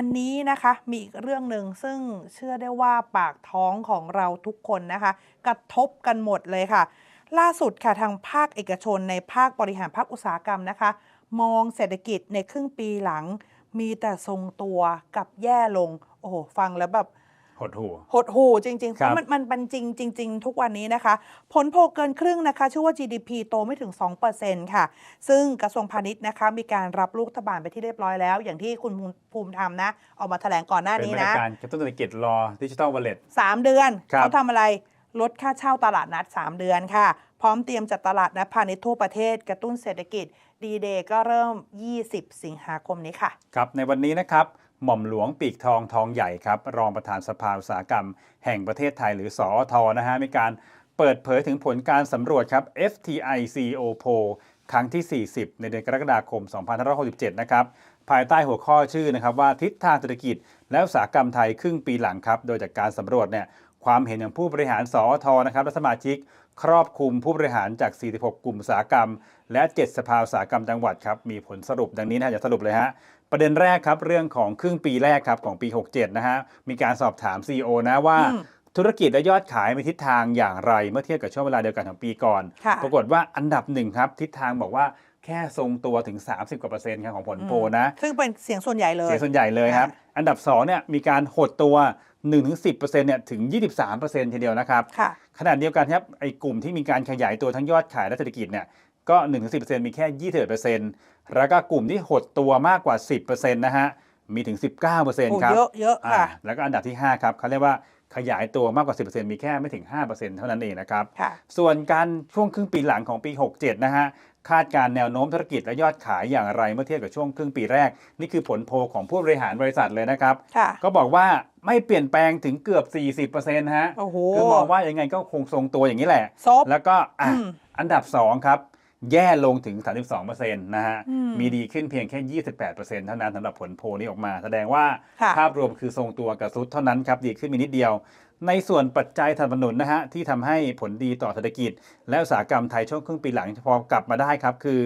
อันนี้นะคะมีอีกเรื่องหนึ่งซึ่งเชื่อได้ว่าปากท้องของเราทุกคนนะคะ กระทบกันหมดเลยค่ะ ล่าสุดค่ะทางภาคเอกชนในภาคบริหารภาคอุตสาหกรรมนะคะ มองเศรษฐกิจในครึ่งปีหลัง มีแต่ทรงตัวกับแย่ลง โอ้โหฟังแล้วแบบ หดหูหดหูจริงๆเพครับราะมันมันเป็นจริงจริง ๆ ทุกวันนี้นะคะ ผลโพลเกินครึ่งนะคะ ชื่อว่า GDP โตไม่ถึง 2%ค่ะ ซึ่งกระทรวงพาณิชย์นะคะ มีการรับลูกรัฐบาลไปที่เรียบร้อยแล้ว อย่างที่คุณภูมิธรรมนะ ออกมาแถลงก่อนหน้าเป็นนี้มาตรนะการกระตุ้นเศรษฐกิจรอดิจิทัลวอลเล็ต3เดือนครับเขาทำอะไรลดค่าเช่าตลาดนัด 3 เดือนค่ะ พร้อมเตรียมจัดตลาดนัดพาณิชย์ทั่วประเทศกระตุ้นเศรษฐกิจดีเดย์ก็เริ่ม 20 สิงหาคมนี้ค่ะ ครับ ในวันนี้นะครับ หม่อมหลวงปีกทองทองใหญ่ครับ รองประธานสภาอุตสาหกรรม แห่งประเทศไทยหรือสอทนะฮะมีการเปิดเผยถึงผลการสำรวจครับ FTI CEO Poll ครั้งที่ 40 ในเดือนกรกฎาคม 2567 นะครับ ภายใต้หัวข้อชื่อนะครับว่าทิศทางเศรษฐกิจ และอุตสาหกรรมไทยครึ่งปีหลังครับ โดยจากการสำรวจเนี่ยความเห็นของผู้บริหารสอทนะครับและสมาชิก ครอบคลุมผู้บริหารจาก 46 กลุ่มอุตสาหกรรม และ 7 สภาอุตสาหกรรมจังหวัดครับมีผลสรุปดังนี้นะฮะจะสรุปเลยฮะประเด็นแรกครับเรื่องของครึ่งปีแรกครับของปี 67 นะฮะมีการสอบถาม CEO นะว่าอืมธุรกิจและยอดขายมีทิศทางอย่างไร เมื่อเทียบกับช่วงเวลาเดียวกันของปีก่อนค่ะปรากฏว่าอันดับหนึ่งครับทิศทางบอกว่าแค่ทรงตัวถึง 30กว่าเปอร์เซ็นต์ครับของผลโพลนะ ซึ่งเป็นเสียงส่วนใหญ่เลย เสียงส่วนใหญ่เลยครับ อันดับ2เนี่ยมีการหดตัว1-10%เนี่ยถึง 23%ทีเดียวนะครับค่ะขณะเดียวกันครับไอ้กลุ่มที่มีการขยายตัวทั้งยอดขายและเศรษฐกิจเนี่ยก็ 1-10%มีแค่ 21%แล้วก็กลุ่มที่หดตัวมากกว่า 10%นะฮะมีถึงโอ้19%ครับเยอะเยอะอ่าค่ะแล้วก็อันดับที่ 5 ครับเขาเรียกว่าขยายตัวมากกว่า 10%มีแค่ไม่ถึง 5%เท่านั้นเองนะครับค่ะส่วนการช่วงครึ่งปีหลังของปี 67 นะฮะ คาดการณ์แนวโน้มธุรกิจและยอดขายอย่างไรเมื่อเทียบกับช่วงครึ่งปีแรก นี่คือผลโพลของผู้บริหารบริษัทเลยนะครับค่ะก็บอกว่า ไม่เปลี่ยนแปลงถึงเกือบ 40%ฮะโอ้โหคือมองว่ายังไงก็คงทรงตัวอย่างนี้แหละ ซบ แล้วก็อะอืม อันดับ 2 ครับ แย่ลงถึง 32%นะฮะ อืม มีดีขึ้นเพียงแค่ 28%เท่านั้นสำหรับผลโพลนี้ออกมา แสดงว่าค่ะ ภาพรวมคือทรงตัวกับซุดเท่านั้นครับ ดีขึ้นมีนิดเดียว ในส่วนปัจจัยสนับสนุนนะฮะ ที่ทำให้ผลดีต่อเศรษฐกิจ และอุตสาหกรรมไทยช่วงครึ่งปีหลังพอกลับมาได้ครับ คือ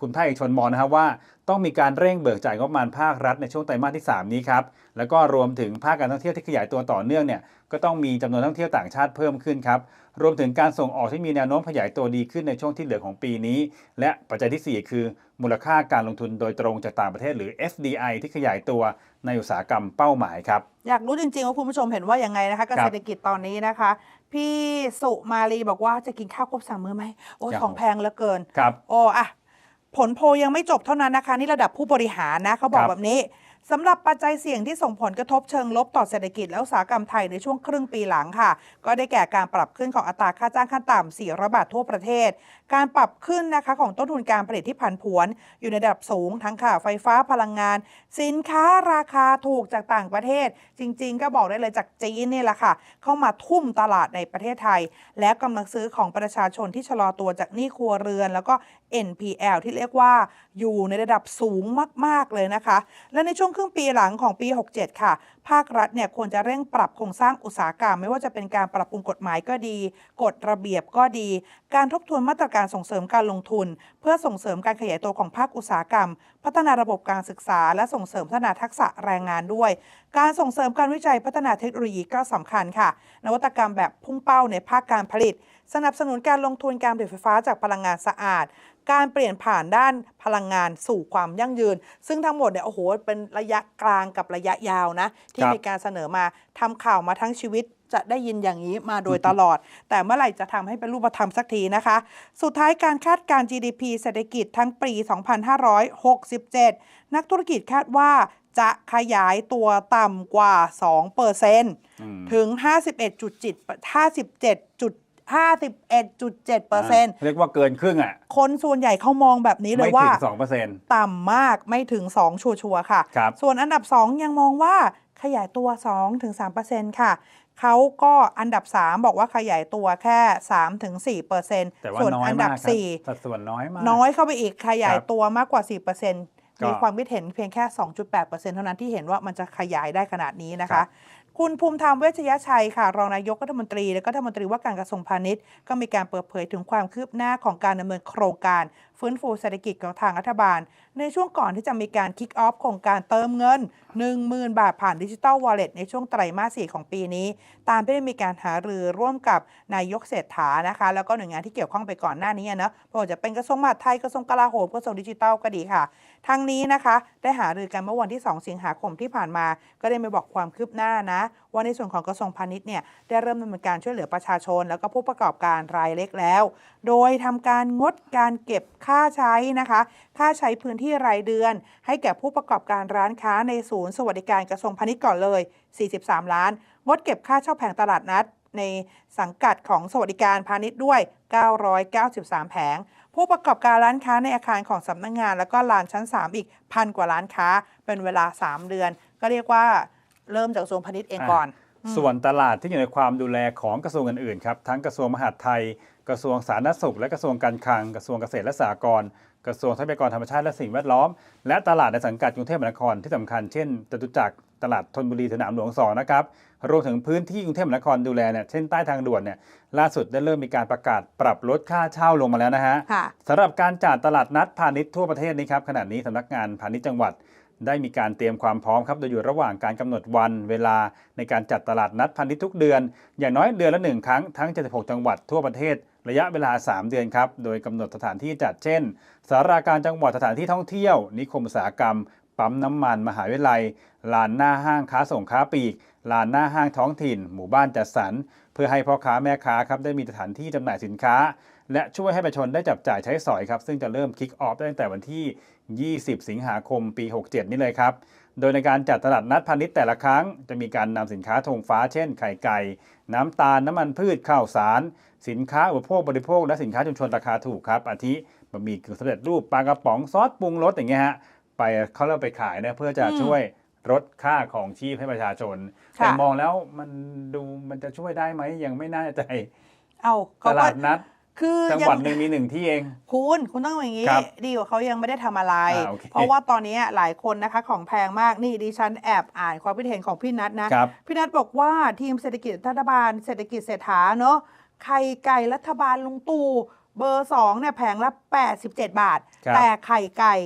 คุณภาคเอกชนมองนะครับว่า ต้องมีการเร่งเบิกจ่ายงบประมาณภาครัฐในช่วงไตรมาสที่ 3 นี้ครับแล้วก็รวมถึงภาคการท่องเที่ยวที่ขยายตัวต่อเนื่องเนี่ยก็ต้องมีจำนวนนักท่องเที่ยวต่างชาติเพิ่มขึ้นครับรวมถึงการส่งออกที่มีแนวโน้มขยายตัวดีขึ้นในช่วงที่เหลือของปีนี้ และปัจจัยทีสี่ 4 คือ มูลค่าการลงทุนโดยตรงจากต่างประเทศหรือ FDI ที่ขยายตัวในอุตสาหกรรมเป้าหมายครับอยากรู้จริงๆว่าคุณผู้ชมเห็นว่ายังไงนะคะกับครับเศรษฐกิจตอนนี้นะคะ พี่สุมาลีบอกว่าจะกินข้าวครบสามมื้อไหมโอ้ยอยากของแพงเหลือเกินครับโอ้อะ ผลโพลยังไม่จบเท่านั้นนะคะ นี่ระดับผู้บริหารนะเขาบอกครับแบบนี้สำหรับปัจจัยเสี่ยงที่ส่งผลกระทบเชิงลบต่อเศรษฐกิจและอุตสาหกรรมไทยในช่วงครึ่งปีหลังค่ะ ก็ได้แก่การปรับขึ้นของอัตราค่าจ้างขั้นต่ำ400 บาททั่วประเทศ การปรับขึ้นนะคะของต้นทุนการผลิตที่ผันผวน อยู่ในระดับสูงทั้งค่าไฟฟ้าพลังงาน สินค้าราคาถูกจากต่างประเทศ จริง ๆ ก็บอกได้เลยจากจีนนี่แหละค่ะ เข้ามาทุ่มตลาดในประเทศไทย และกำลังซื้อของประชาชนที่ชะลอตัวจากหนี้ครัวเรือน แล้วก็ NPL ที่เรียกว่าอยู่ในระดับสูงมาก ๆ เลยนะคะ และในช่วงครึ่งปีหลังของปี 67 ค่ะ ภาครัฐเนี่ยควรจะเร่งปรับโครงสร้างอุตสาหกรรม ไม่ว่าจะเป็นการปรับปรุงกฎหมายก็ดี กฎระเบียบก็ดี การทบทวนมาตรการส่งเสริมการลงทุน เพื่อส่งเสริมการขยายตัวของภาคอุตสาหกรรม พัฒนาระบบการศึกษา และส่งเสริมพัฒนาทักษะแรงงานด้วย การส่งเสริมการวิจัยพัฒนาเทคโนโลยีก็สำคัญค่ะ นวัตกรรมแบบพุ่งเป้าในภาคการผลิต สนับสนุนการลงทุนการผลิตไฟฟ้าจากพลังงานสะอาด การเปลี่ยนผ่านด้านพลังงานสู่ความยั่งยืน ซึ่งทั้งหมดเนี่ยโอ้โหเป็นระยะกลางกับระยะยาวนะที่ครับมีการเสนอมาทำข่าวมาทั้งชีวิต จะได้ยินอย่างนี้มาโดยตลอด แต่เมื่อไหร่จะทำให้เป็นรูปธรรมสักทีนะคะ สุดท้ายการคาดการณ์ GDP เศรษฐกิจทั้งปี 2567 นักธุรกิจคาดว่าจะขยายตัวต่ำกว่า2%เปอร์เซ็นต์อืมถึง 51.7 57จุด51.7เปอร์เซ็นต์เรียกว่าเกินครึ่งอะ คนส่วนใหญ่เขามองแบบนี้เลไม่ยว่าถึงสองเปอร์เซ็นต์ต่ำมากไม่ถึง 2 ชัวร์ๆค่ะครับส่วนอันดับ 2 ยังมองว่าขยายตัว 2-3%ค่ะ เขาก็อันดับ 3 บอกว่าขยายตัวแค่ 3-4%แต่ว่าส่วนน้อยอันดัมาบกครับ 4 สัดส่วนน้อยมาก น้อยเข้าไปอีกขยายครับตัวมากกว่า4%ก็มีความคิดเห็นเพียงแค่ 2.8%เท่านั้นที่เห็นว่ามันจะขยายได้ขนาดนี้นะครัคะบคุณภูมิธรรมเวชยชัยค่ะ รองนายกรัฐมนตรี และก็รัฐมนตรีว่าการกระทรวงพาณิชย์ ก็มีการเปิดเผยถึงความคืบหน้าของการดำเนินโครงการ ฟื้นฟูเศรษฐกิจของทางรัฐบาล ในช่วงก่อนที่จะมีการคิกออฟโครงการเติมเงิน 10,000 บาทผ่านดิจิ t a ลวอลเล็ตในช่วงไตรมาส 4 ของปีนี้ ตามที่ได้มีการหารือร่วมกับนายกเศรษฐานะคะ แล้วก็หน่วยงานที่เกี่ยวข้องไปก่อนหน้านี้นะไม่ว่าจะเป็นกระทรวงมหาดไทยกระทรวงกลาโหมกระทรวงดิจิทัลก็ดีค่ะ ทั้งนี้นะคะ ได้หารือกันเมื่อวันที่ 2 สิงหาคมที่ผ่านมา ก็ได้มาบอกความคืบหน้านะ ว่าในส่วนของกระทรวงพาณิชย์เนี่ยได้เริ่มดำเนินการช่วยเหลือประชาชน แล้วก็ผู้ประกอบการรายเล็กแล้ว โดยทำการงดการเก็บค่า่าใช้นะคะ ค่าใช้พื้นที่รายเดือน ให้แก่ผู้ประกอบการร้านค้าในศูนย์สวัสดิการกระทรวงพาณิชย์ก่อนเลย 43 ล้าน งดเก็บค่าเช่าแผงตลาดนัด ในสังกัดของสวัสดิการพาณิชย์ด้วย 993 แผง ผู้ประกอบการร้านค้าในอาคารของสำนักงงาน แล้วก็ลานชั้น 3 อีกพันกว่าร้านค้า เป็นเวลา 3 เดือน ก็เรียกว่าเริ่มจากกระทรวงพาณิชย์เองก่อน ส่วนตลาดที่อยู่ในความดูแลของกระทรวงอื่นๆครับทั้งกระทรวงมหาดไทย กระทรวงสาธารณสุข และกระทรวงการคลัง กระทรวงเกษตรและสหกรณ์กระทรวงทรัพยากรธรรมชาติและสิ่งแวดล้อม และตลาดในสังกัดกรุงเทพมหานครที่สำคัญเช่นจตุจักรตลาดธนบุรีสนามหลวงสองนะครับรวมถึงพื้นที่กรุงเทพมหานครดูแลเนี่ยเช่นใต้ทางด่วนเนี่ยล่าสุดได้เริ่มมีการประกาศปรับลดค่าเช่าลงมาแล้วนะฮะค่ะสำหรับการจัดตลาดนัดพาณิชย์ทั่วประเทศนี้ครับขณะนี้สำนักงานพาณิชย์จังหวัด ได้มีการเตรียมความพร้อมครับ โดยอยู่ระหว่างการกำหนดวันเวลาในการจัดตลาดนัดพาณิชย์ทุกเดือน อย่างน้อยเดือนละหนึ่งครั้งทั้ง 76 จังหวัดทั่วประเทศ ระยะเวลา 3 เดือนครับ โดยกำหนดสถานที่จัดเช่น สาราการจังหวัดสถานที่ท่องเที่ยว นิคมอุตสาหกรรม ปั๊มน้ำมัน มหาวิทยาลัย ลานหน้าห้างค้าส่งค้าปลีก ลานหน้าห้างท้องถิ่น หมู่บ้านจัดสรร เพื่อให้พ่อค้าแม่ค้าครับได้มีสถานที่จำหน่ายสินค้า และช่วยให้ประชาชนได้จับจ่ายใช้สอยครับ ซึ่งจะเริ่มคิกออฟตั้งแต่วันที่ 20 สิงหาคมปี 67 นี้เลยครับ โดยในการจัดตลาดนัดพาณิชย์แต่ละครั้ง จะมีการนำสินค้าธงฟ้าเช่นไข่ไก่ น้ำตาล น้ำมันพืชข้าวสาร สินค้าอุปโภคบริโภคและสินค้าชุมชนราคาถูกครับอาทิบะหมี่กึ่งสำเร็จรูปปลากระป๋องซอสปรุงรสอย่างเงี้ยฮะไปเขาเริ่มไปขายนะเพื่อจะอืมช่วยลดค่าของชีพให้ประชาชนค่ะแต่มองแล้วมันดูมันจะช่วยได้ไหมยังไม่น่าใจ เอาตเขาก็ลาดนัด คือจังยัหวัดหนึ่งมีหนึ่งที่เอง คุณคุณต้องอย่างนี้ครับดีกว่าเขายังไม่ได้ทำอะไรอ่าโอเคเพราะว่าตอนนี้หลายคนนะคะของแพงมากนี่ดิฉันแอบอ่านความคิดเห็นของพี่นัทนะครับพี่นัทบอกว่าทีมเศรษฐกิจรัฐบาล เศรษฐกิจเศรษฐาเนาะไข่ไก่รัฐบาลลุงตู่เบอร์สองเนี่ยแผงละ 87 บาทครับแต่ไข่ไก่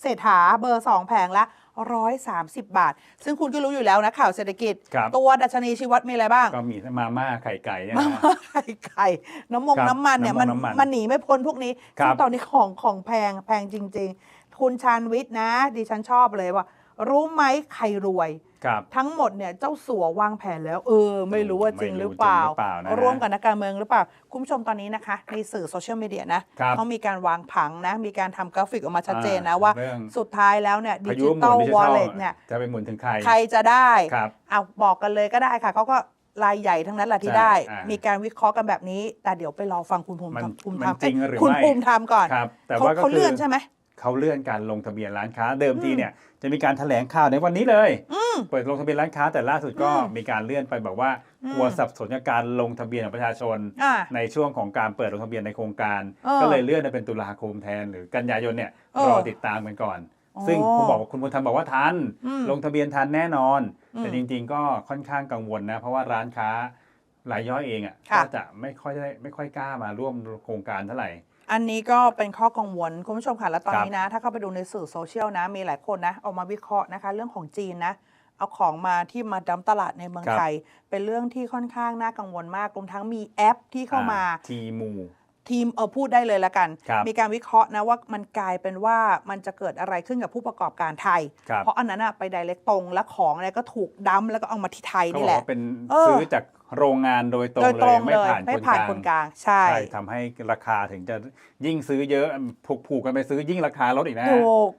เศรษฐาเบอร์สองแผงละ 130 บาท ซึ่งคุณก็รู้อยู่แล้วนะข่าวเศรษฐกิจ ครับ ตัวดัชนีชีวัตมีอะไรบ้าง ก็มีมาม่าไข่ไก่เนี่ยมานะฮะม่าไข่ไก่น้ำมงครับน้ำมันเนี่ยมันน้ำมันน้ำมันมันหนีไม่พ้นพวกนี้ครับ ซึ่งตอนนี้ของของแพงแพงจริง ๆ คุณชาญวิทย์นะ ดิฉันชอบเลยว่า รู้ไหมใครรวย ครับทั้งหมดเนี่ยเจ้าสัววางแผนแล้ว เออ ไม่รู้ว่าจริงหรือเปล่า ไม่รู้จริงหรือเปล่านะฮะร่วมกับนักการเมืองหรือเปล่า คุณผู้ชมตอนนี้นะคะ ในสื่อโซเชียลมีเดียนะครับเขามีการวางผังนะ มีการทำกราฟิกออกมาชัดเจนนะอ่าว่าเรื่อง สุดท้ายแล้วเนี่ยดิพายุจิหมุตอนลดิจิวอลทัลเล็ตเนี่ยจะไปหมุนถึงใครใครจะได้ ครับ เอาบอกกันเลยก็ได้ค่ะเขาก็รายใหญ่ทั้งนั้นแหละที่ใช่ได้ อ่ามีมีการวิเคราะห์กันแบบนี้ แต่เดี๋ยวไปรอฟังคุณภูมิมันธรรมภูมิมันธรรมจริงหรือคุณไม่ ภูมิธรรมก่อนครับ แต่เขาว่าก็เขาคืเลื่ออนใช่ไหม เขาเลื่อนการลงทะเบียนร้านค้า เดิมทีอืมเนี่ยจะมีการแถลงข่าวในวันนี้เลย อืม เปิดลงทะเบียนร้านค้าแต่ล่าสุดก็อืมมีการเลื่อนไปบอกว่าอืมกลัวสับสนกับการลงทะเบียนของประชาชนอ่าในช่วงของการเปิดลงทะเบียนในโครงการเออก็เลยเลื่อนไปเป็นตุลาคมแทนหรือกันยายนเนี่ยเออรอติดตามกันก่อนอ๋อซึ่งคุณบอกว่าคุณบุญธรรมบอกว่าทันอืมลงทะเบียนทันแน่นอนอืมแต่จริง ๆ ก็ค่อนข้างกังวลนะเพราะว่าร้านค้ารายย่อยเองอะค่ะก็จะไม่ค่อยได้ไม่ค่อยกล้ามาร่วมโครงการเท่าไหร่อันนี้ก็เป็นข้อกังวลคุณผู้ชมค่ะ แล้วตอนครับนี้นะ ถ้าเข้าไปดูในสื่อโซเชียลนะ มีหลายคนนะ ออกมาวิเคราะห์นะคะ เรื่องของจีนนะ เอาของมาที่มาดัมตลาดในเมืองครับไทยเป็นเรื่องที่ค่อนข้างน่ากังวลมากรวมทั้งมีแอปที่เข้ามาทีมูทีมเออพูดได้เลยละกันครับมีการวิเคราะห์นะว่ามันกลายเป็นว่ามันจะเกิดอะไรขึ้นกับผู้ประกอบการไทยครับเพราะอันนั้นอะไปไดเรกตรงและของอะไรก็ถูกดัมแล้วก็เอามาที่ไทยเขานี่บอแหกละว่าเป็นเออซื้อจากโรงงานโดยตรงโดยเลตรยงไม่เลยผ่านไม่คนผ่านกลางคนกลางใช่ใช่ทำให้ราคาถึงจะยิ่งซื้อเยอะผูกผูกกันไปซื้อยิ่งราคาลดอีกนะถูก